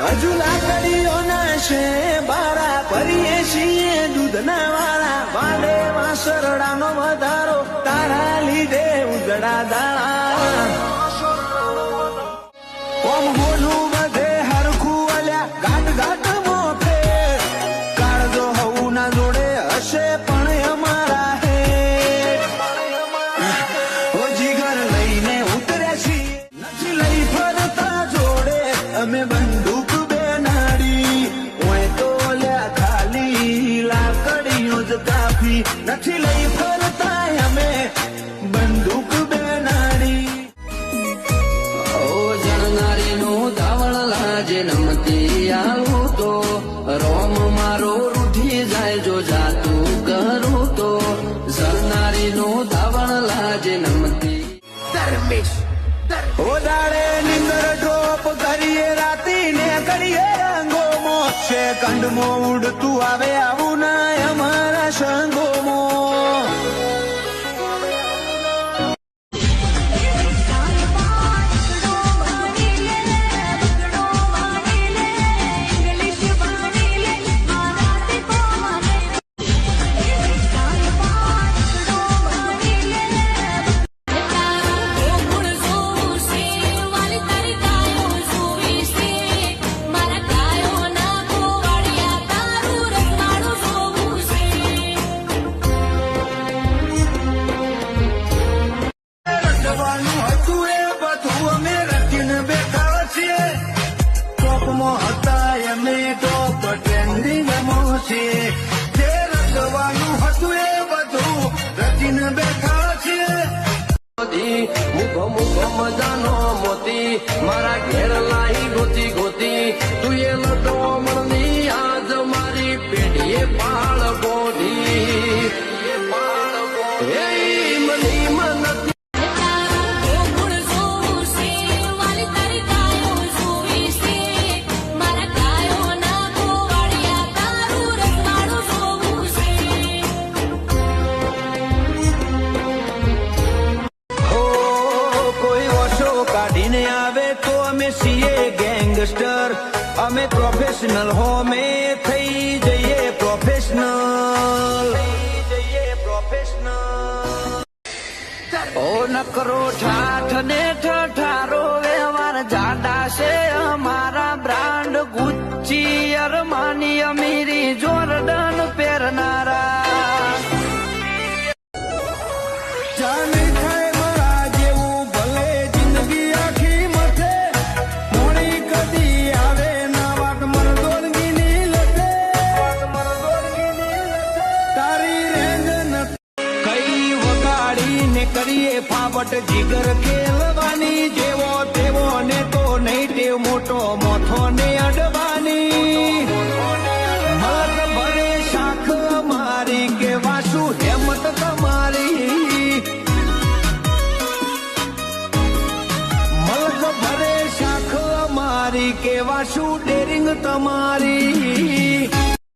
હજુ લાકડીઓ ના છે બારા ભરીએ છીએ દૂધના વાળા. વાડે વાસરડાનો વધારો, તારા લીધે ઉદડા દાળા ઓમ બોલું બધે હરખું અલ્યા હશે પણ જણનારીનું ધાવણ લાજે નમતી. ઓદાડે નિંદર ડ્રોપ કરીએ રાતી ને કરીએ રંગોમો કંડમો ઉડતું આવે આવું અમે ટોપ ટ્રેન્ડિંગ છે. જે રચવાનું હતું એ બધું રચીને બેઠા છે. મુખો મુખો મજાનો મોતી, મારા ઘેર લાઈ ગોતી ગોતી, તું એ લટો કાઢીને આવે તો અમે સીએ ગેંગસ્ટર. અમે પ્રોફેશનલ હો અમે થઈ જઈએ પ્રોફેશનલ ઓ નકરો ઠાઠ ને ઠઠારો વ્યવહાર જાડા છે અમારા બ્રાન્ડ. ગુચ્ચી અરમાની, અમીરી, જોરડન પહેરનારા. જાને ફાવટ જીગર ખેલવાની, જેવો તેવો ને તો નહીં ટેવ મોટો મોથો ને અડવાની. મત ભરે શાખ મારી કે વાસુ તમારી. મલક ભરે શાખ મારી કે વાસુ ડેરિંગ તમારી.